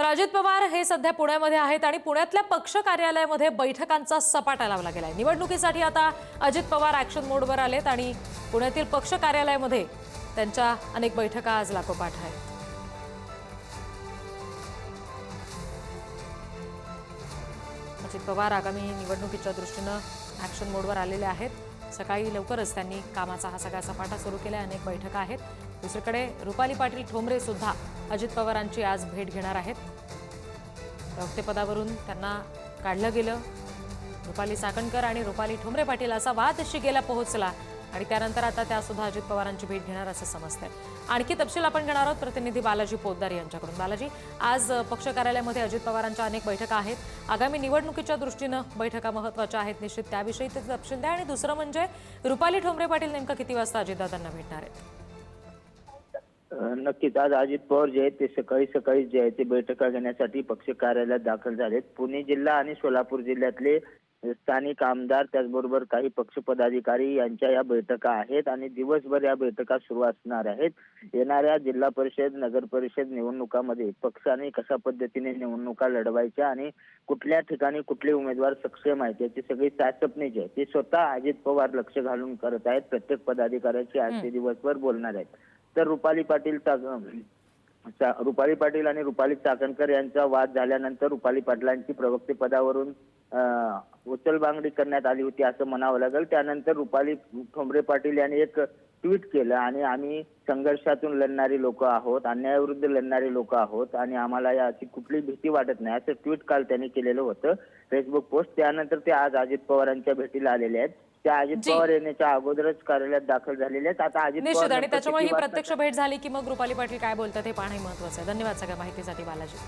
तर अजित पवार हे सध्या पुण्यामध्ये आहेत आणि पुण्यातल्या पक्ष कार्यालयामध्ये बैठकांचा सपाटा लावला गेलाय. निवडणुकीसाठी आता अजित पवार ऍक्शन मोडवर आलेत आणि पुण्यातील पक्ष कार्यालयामध्ये त्यांच्या अनेक बैठका आज लागोपाठ आहेत. अजित पवार आगामी निवडणुकीच्या दृष्टीनं ॲक्शन मोडवर आलेले आहेत. सकाळी लवकरच त्यांनी कामाचा हा सगळा सपाटा सुरू केला अनेक बैठका आहेत. दुसरीकडे रुपाली पाटील ठोंबरे सुद्धा अजित पवारांची आज भेट घेणार आहेत. प्रवक्तेपदावरून त्यांना काढलं गेलं. रुपाली साकणकर आणि रुपाली ठोंबरे पाटील असा वाद शिगेला पोहोचला. आणि त्यानंतर आता त्या सुद्धा अजित पवारांची भेट घेणार असं समजतंय. आणखी तपशील आपण घेणार आहोत. प्रतिनिधी बालाजी पोद्दार यांच्याकडून. बालाजी आज पक्ष कार्यालयामध्ये अजित पवारांच्या अनेक बैठका आहेत. आगामी निवडणुकीच्या दृष्टीनं बैठका महत्त्वाच्या आहेत निश्चित. त्याविषयी ते तपशील द्या. आणि दुसरं म्हणजे रुपाली ठोंबरे पाटील नेमकं किती वाजता अजितदादांना भेटणार आहेत? नक्कीच. आज अजित पवार जे आहेत ते सकाळी सकाळी जे आहे ते बैठका घेण्यासाठी पक्ष कार्यालयात दाखल झालेत. पुणे जिल्हा आणि सोलापूर जिल्ह्यातले स्थानिक आमदार त्याचबरोबर काही पक्ष पदाधिकारी यांच्या या बैठका आहेत आणि दिवसभर या बैठका सुरू असणार आहेत. येणाऱ्या जिल्हा परिषद नगर परिषद निवडणुकामध्ये पक्षाने कशा पद्धतीने निवडणुका लढवायच्या आणि कुठल्या ठिकाणी कुठले उमेदवार सक्षम आहेत याची सगळी चाचपणी जी आहे ती स्वतः अजित पवार लक्ष घालून करत आहेत. प्रत्येक पदाधिकाऱ्याची आज ते दिवसभर बोलणार आहेत. तर रुपाली पाटील रुपाली पाटील आणि रुपाली चाकणकर यांचा वाद झाल्यानंतर रुपाली पाटलांची प्रवक्ते पदावरून उचलबांगडी करण्यात आली होती असं म्हणावं लागेल. त्यानंतर रुपाली ठोंबरे पाटील यांनी एक ट्विट केलं आणि आम्ही संघर्षातून लढणारी लोक आहोत अन्यायाविरुद्ध लढणारी लोक आहोत आणि आम्हाला याची कुठली भीती वाटत नाही असं ट्विट काल त्यांनी केलेलं होतं. फेसबुक पोस्ट त्यानंतर ते आज अजित पवारांच्या भेटीला आलेले आहेत. त्या अजित जी. पवार येण्याच्या अगोदरच कार्यालयात दाखल झालेले आहेत. आता अजित निश्चित पवार आणि त्याच्यामुळे ही किती वाजता प्रत्यक्ष भेट झाली की मग रुपाली पाटील काय बोलतात हे पाहणं महत्वाचं आहे. धन्यवाद सगळ्या माहितीसाठी बालाजी.